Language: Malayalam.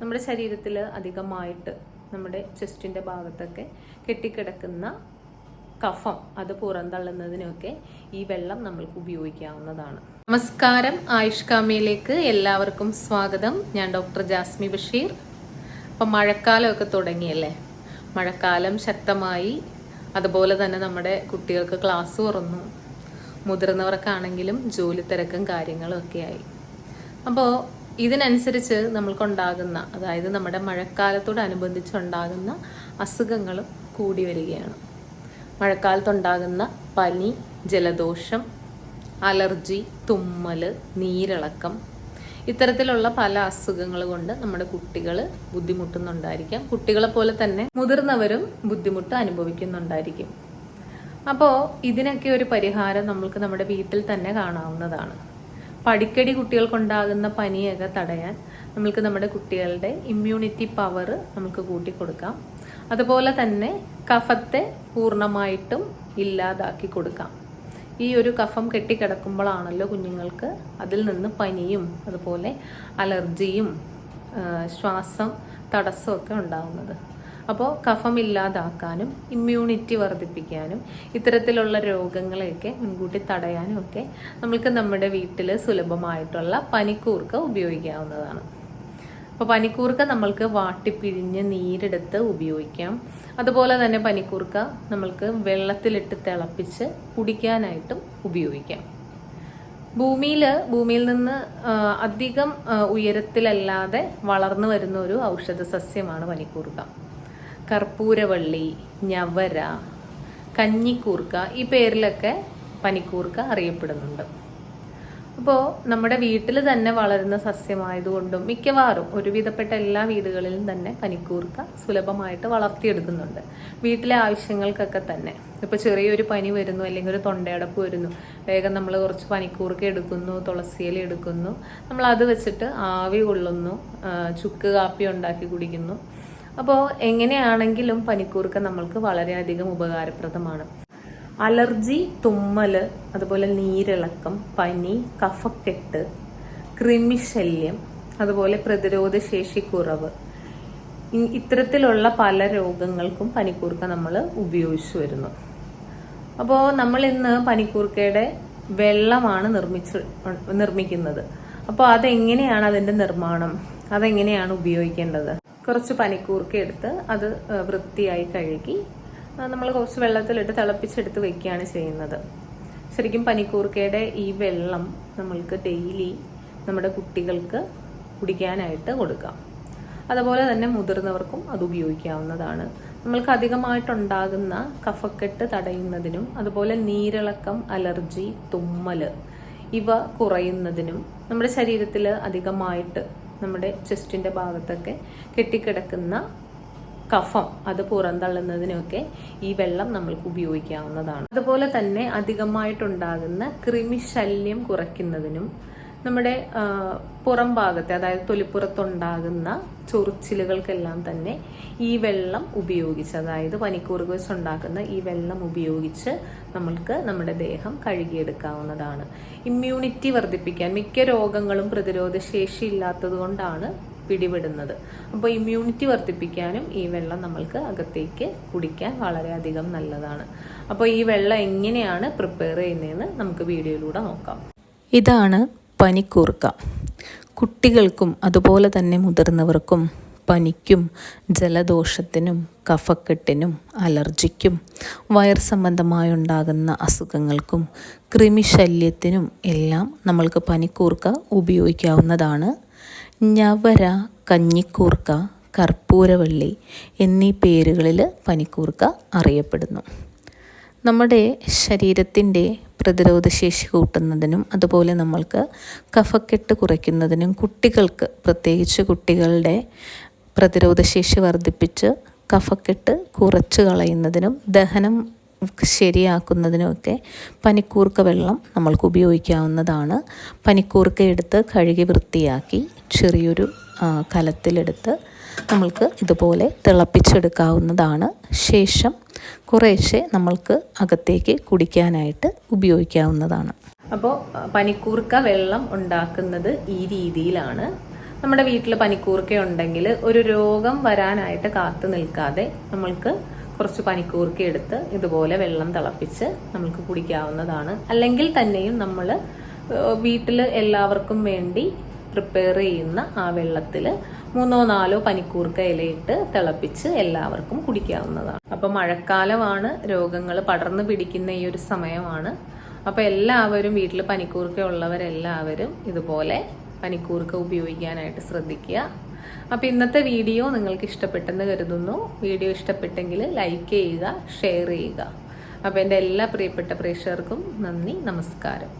നമ്മുടെ ശരീരത്തിൽ അധികമായിട്ട് നമ്മുടെ ചെസ്റ്റിന്റെ ഭാഗത്തൊക്കെ കെട്ടിക്കിടക്കുന്ന കഫം അത് പുറന്തള്ളുന്നതിനൊക്കെ ഈ വെള്ളം നമ്മൾക്ക് ഉപയോഗിക്കാവുന്നതാണ്. നമസ്കാരം. ആയുഷ് എല്ലാവർക്കും സ്വാഗതം. ഞാൻ ഡോക്ടർ ജാസ്മി ബഷീർ. അപ്പം മഴക്കാലമൊക്കെ തുടങ്ങിയല്ലേ? മഴക്കാലം ശക്തമായി. അതുപോലെ തന്നെ നമ്മുടെ കുട്ടികൾക്ക് ക്ലാസ് തുറന്നു. മുതിർന്നവർക്കാണെങ്കിലും ജോലി തിരക്കും കാര്യങ്ങളും ഒക്കെയായി. അപ്പോൾ ഇതിനനുസരിച്ച് നമ്മൾക്കുണ്ടാകുന്ന അതായത് നമ്മുടെ മഴക്കാലത്തോടനുബന്ധിച്ചുണ്ടാകുന്ന അസുഖങ്ങളും കൂടി വരികയാണ്. മഴക്കാലത്തുണ്ടാകുന്ന പനി ജലദോഷം അലർജി തുമ്മൽ നീരിളക്കം ഇത്തരത്തിലുള്ള പല അസുഖങ്ങൾ കൊണ്ട് നമ്മുടെ കുട്ടികൾ ബുദ്ധിമുട്ടുന്നുണ്ടായിരിക്കാം. കുട്ടികളെ പോലെ തന്നെ മുതിർന്നവരും ബുദ്ധിമുട്ട് അനുഭവിക്കുന്നുണ്ടായിരിക്കും. അപ്പോൾ ഇതിനൊക്കെ ഒരു പരിഹാരം നമ്മൾക്ക് നമ്മുടെ വീട്ടിൽ തന്നെ കാണാവുന്നതാണ്. പടിക്കടി കുട്ടികൾക്കുണ്ടാകുന്ന പനിയൊക്കെ തടയാൻ നമ്മൾക്ക് നമ്മുടെ കുട്ടികളുടെ ഇമ്മ്യൂണിറ്റി പവർ നമുക്ക് കൂട്ടിക്കൊടുക്കാം. അതുപോലെ തന്നെ കഫത്തെ പൂർണമായിട്ടും ഇല്ലാതാക്കി കൊടുക്കാം. ഈ ഒരു കഫം കെട്ടിക്കിടക്കുമ്പോഴാണല്ലോ കുഞ്ഞുങ്ങൾക്ക് അതിൽ നിന്ന് പനിയും അതുപോലെ അലർജിയും ശ്വാസം തടസ്സമൊക്കെ ഉണ്ടാകുന്നത്. അപ്പോൾ കഫം ഇല്ലാതാക്കാനും ഇമ്മ്യൂണിറ്റി വർദ്ധിപ്പിക്കാനും ഇത്തരത്തിലുള്ള രോഗങ്ങളെയൊക്കെ മുൻകൂട്ടി തടയാനും ഒക്കെ നമുക്ക് നമ്മുടെ വീട്ടിൽ സുലഭമായിട്ടുള്ള പനിക്കൂർക്ക ഉപയോഗിക്കാവുന്നതാണ്. അപ്പോൾ പനിക്കൂർക്ക നമ്മൾക്ക് വാട്ടിപ്പിഴിഞ്ഞ് നീരെടുത്ത് ഉപയോഗിക്കാം. അതുപോലെ തന്നെ പനിക്കൂർക്ക നമ്മൾക്ക് വെള്ളത്തിലിട്ട് തിളപ്പിച്ച് കുടിക്കാനായിട്ടും ഉപയോഗിക്കാം. ഭൂമിയിൽ ഭൂമിയിൽ നിന്ന് അധികം ഉയരത്തിലല്ലാതെ വളർന്നു വരുന്ന ഒരു ഔഷധ സസ്യമാണ് പനിക്കൂർക്ക. കർപ്പൂരവള്ളി ഞവര കഞ്ഞിക്കൂർക്ക ഈ പേരിലൊക്കെ പനിക്കൂർക്ക അറിയപ്പെടുന്നുണ്ട്. അപ്പോൾ നമ്മുടെ വീട്ടിൽ തന്നെ വളരുന്ന സസ്യമായതുകൊണ്ടും മിക്കവാറും ഒരുവിധപ്പെട്ട എല്ലാ വീടുകളിലും തന്നെ പനിക്കൂർക്ക സുലഭമായിട്ട് വളർത്തിയെടുക്കുന്നുണ്ട്. വീട്ടിലെ ആവശ്യങ്ങൾക്കൊക്കെ തന്നെ. ഇപ്പോൾ ചെറിയൊരു പനി വരുന്നു അല്ലെങ്കിൽ ഒരു തൊണ്ടയടപ്പ് വരുന്നു വേഗം നമ്മൾ കുറച്ച് പനിക്കൂർക്ക എടുക്കുന്നു തുളസിയില എടുക്കുന്നു നമ്മൾ അത് വെച്ചിട്ട് ആവി കൊള്ളുന്നു ചുക്ക് കാപ്പി ഉണ്ടാക്കി കുടിക്കുന്നു. അപ്പോൾ എങ്ങനെയാണെങ്കിലും പനിക്കൂർക്ക നമ്മൾക്ക് വളരെയധികം ഉപകാരപ്രദമാണ്. അലർജി തുമ്മൽ അതുപോലെ നീരിളക്കം പനി കഫക്കെട്ട് കൃമിശല്യം അതുപോലെ പ്രതിരോധ ശേഷി കുറവ് ഇത്തരത്തിലുള്ള പല രോഗങ്ങൾക്കും പനിക്കൂർക്ക നമ്മൾ ഉപയോഗിച്ചു വരുന്നു. അപ്പോൾ നമ്മൾ ഇന്ന് പനിക്കൂർക്കയുടെ വെള്ളമാണ് നിർമ്മിച്ച് നിർമ്മിക്കുന്നത്. അപ്പോൾ അതെങ്ങനെയാണ് അതിന്റെ നിർമ്മാണം? അതെങ്ങനെയാണ് ഉപയോഗിക്കേണ്ടത്? കുറച്ച് പനിക്കൂർക്ക എടുത്ത് അത് വൃത്തിയായി കഴുകി നമ്മൾ കുറച്ച് വെള്ളത്തിലിട്ട് തിളപ്പിച്ചെടുത്ത് വെക്കുകയാണ് ചെയ്യുന്നത്. ശരിക്കും പനിക്കൂർക്കയുടെ ഈ വെള്ളം നമ്മൾക്ക് ഡെയിലി നമ്മുടെ കുട്ടികൾക്ക് കുടിക്കാനായിട്ട് കൊടുക്കാം. അതുപോലെ തന്നെ മുതിർന്നവർക്കും അത് ഉപയോഗിക്കാവുന്നതാണ്. നമ്മൾക്ക് അധികമായിട്ടുണ്ടാകുന്ന കഫക്കെട്ട് തടയുന്നതിനും അതുപോലെ നീരിളക്കം അലർജി തുമ്മൽ ഇവ കുറയുന്നതിനും നമ്മുടെ ശരീരത്തിൽ അധികമായിട്ട് നമ്മുടെ ചെസ്റ്റിന്റെ ഭാഗത്തൊക്കെ കെട്ടിക്കിടക്കുന്ന കഫം അത് പുറന്തള്ളുന്നതിനൊക്കെ ഈ വെള്ളം നമ്മൾക്ക് ഉപയോഗിക്കാവുന്നതാണ്. അതുപോലെ തന്നെ അധികമായിട്ടുണ്ടാകുന്ന കൃമിശല്യം കുറയ്ക്കുന്നതിനും നമ്മുടെ പുറം ഭാഗത്തെ അതായത് തൊലിപ്പുറത്തുണ്ടാകുന്ന ചൊറിച്ചിലുകൾക്കെല്ലാം തന്നെ ഈ വെള്ളം ഉപയോഗിച്ച് അതായത് പനിക്കൂർക വെച്ചുണ്ടാക്കുന്ന ഈ വെള്ളം ഉപയോഗിച്ച് നമ്മൾക്ക് നമ്മുടെ ദേഹം കഴുകിയെടുക്കാവുന്നതാണ്. ഇമ്മ്യൂണിറ്റി വർദ്ധിപ്പിക്കാൻ മിക്ക രോഗങ്ങളും പ്രതിരോധ ശേഷി ഇല്ലാത്തത് കൊണ്ടാണ് പിടിപെടുന്നത്. അപ്പോൾ ഇമ്മ്യൂണിറ്റി വർദ്ധിപ്പിക്കാനും ഈ വെള്ളം നമ്മൾക്ക് അകത്തേക്ക് കുടിക്കാൻ വളരെയധികം നല്ലതാണ്. അപ്പോൾ ഈ വെള്ളം എങ്ങനെയാണ് പ്രിപ്പയർ ചെയ്യുന്നതെന്ന് നമുക്ക് വീഡിയോയിലൂടെ നോക്കാം. ഇതാണ് പനിക്കൂർക്ക. കുട്ടികൾക്കും അതുപോലെ തന്നെ മുതിർന്നവർക്കും പനിക്കും ജലദോഷത്തിനും കഫക്കെട്ടിനും അലർജിക്കും വയർ സംബന്ധമായി ഉണ്ടാകുന്ന അസുഖങ്ങൾക്കും കൃമിശല്യത്തിനും എല്ലാം നമ്മൾക്ക് പനിക്കൂർക്ക ഉപയോഗിക്കാവുന്നതാണ്. ഞവര കഞ്ഞിക്കൂർക്ക കർപ്പൂരവള്ളി എന്നീ പേരുകളിൽ പനിക്കൂർക്ക അറിയപ്പെടുന്നു. നമ്മുടെ ശരീരത്തിന്റെ പ്രതിരോധശേഷി കൂട്ടുന്നതിനും അതുപോലെ നമ്മൾക്ക് കഫക്കെട്ട് കുറയ്ക്കുന്നതിനും കുട്ടികൾക്ക് പ്രത്യേകിച്ച് കുട്ടികളുടെ പ്രതിരോധശേഷി വർദ്ധിപ്പിച്ച് കഫക്കെട്ട് കുറച്ച് കളയുന്നതിനും ദഹനം ശരിയാക്കുന്നതിനുമൊക്കെ പനിക്കൂർക്ക വെള്ളം നമ്മൾക്ക് ഉപയോഗിക്കാവുന്നതാണ്. പനിക്കൂർക്ക എടുത്ത് കഴുകി വൃത്തിയാക്കി ചെറിയൊരു കലത്തിലെടുത്ത് നമ്മൾക്ക് ഇതുപോലെ തിളപ്പിച്ചെടുക്കാവുന്നതാണ്. ശേഷം കുറേശ്ശെ നമ്മൾക്ക് അകത്തേക്ക് കുടിക്കാനായിട്ട് ഉപയോഗിക്കാവുന്നതാണ്. അപ്പോൾ പനിക്കൂർക്ക വെള്ളം ഉണ്ടാക്കുന്നത് ഈ രീതിയിലാണ്. നമ്മുടെ വീട്ടിൽ പനിക്കൂർക്ക ഉണ്ടെങ്കിൽ ഒരു രോഗം വരാനായിട്ട് കാത്തു നിൽക്കാതെ നമ്മൾക്ക് കുറച്ച് പനിക്കൂർക്ക എടുത്ത് ഇതുപോലെ വെള്ളം തിളപ്പിച്ച് നമുക്ക് കുടിക്കാവുന്നതാണ്. അല്ലെങ്കിൽ തന്നെയും നമ്മൾ വീട്ടിൽ എല്ലാവർക്കും വേണ്ടി പ്രിപ്പയർ ചെയ്യുന്ന ആ വെള്ളത്തിൽ മൂന്നോ നാലോ പനിക്കൂർക്ക ഇലയിട്ട് തിളപ്പിച്ച് എല്ലാവർക്കും കുടിക്കാവുന്നതാണ്. അപ്പോൾ മഴക്കാലമാണ് രോഗങ്ങൾ പടർന്നു പിടിക്കുന്ന ഈ ഒരു സമയമാണ്. അപ്പോൾ എല്ലാവരും വീട്ടിൽ പനിക്കൂർക്ക ഉള്ളവരെല്ലാവരും ഇതുപോലെ പനിക്കൂർക്ക ഉപയോഗിക്കാനായിട്ട് ശ്രദ്ധിക്കുക. അപ്പോൾ ഇന്നത്തെ വീഡിയോ നിങ്ങൾക്ക് ഇഷ്ടപ്പെട്ടെന്ന് കരുതുന്നു. വീഡിയോ ഇഷ്ടപ്പെട്ടെങ്കിൽ ലൈക്ക് ചെയ്യുക ഷെയർ ചെയ്യുക. അപ്പോൾ എന്റെ എല്ലാ പ്രിയപ്പെട്ട പ്രേക്ഷകർക്കും നന്ദി നമസ്കാരം.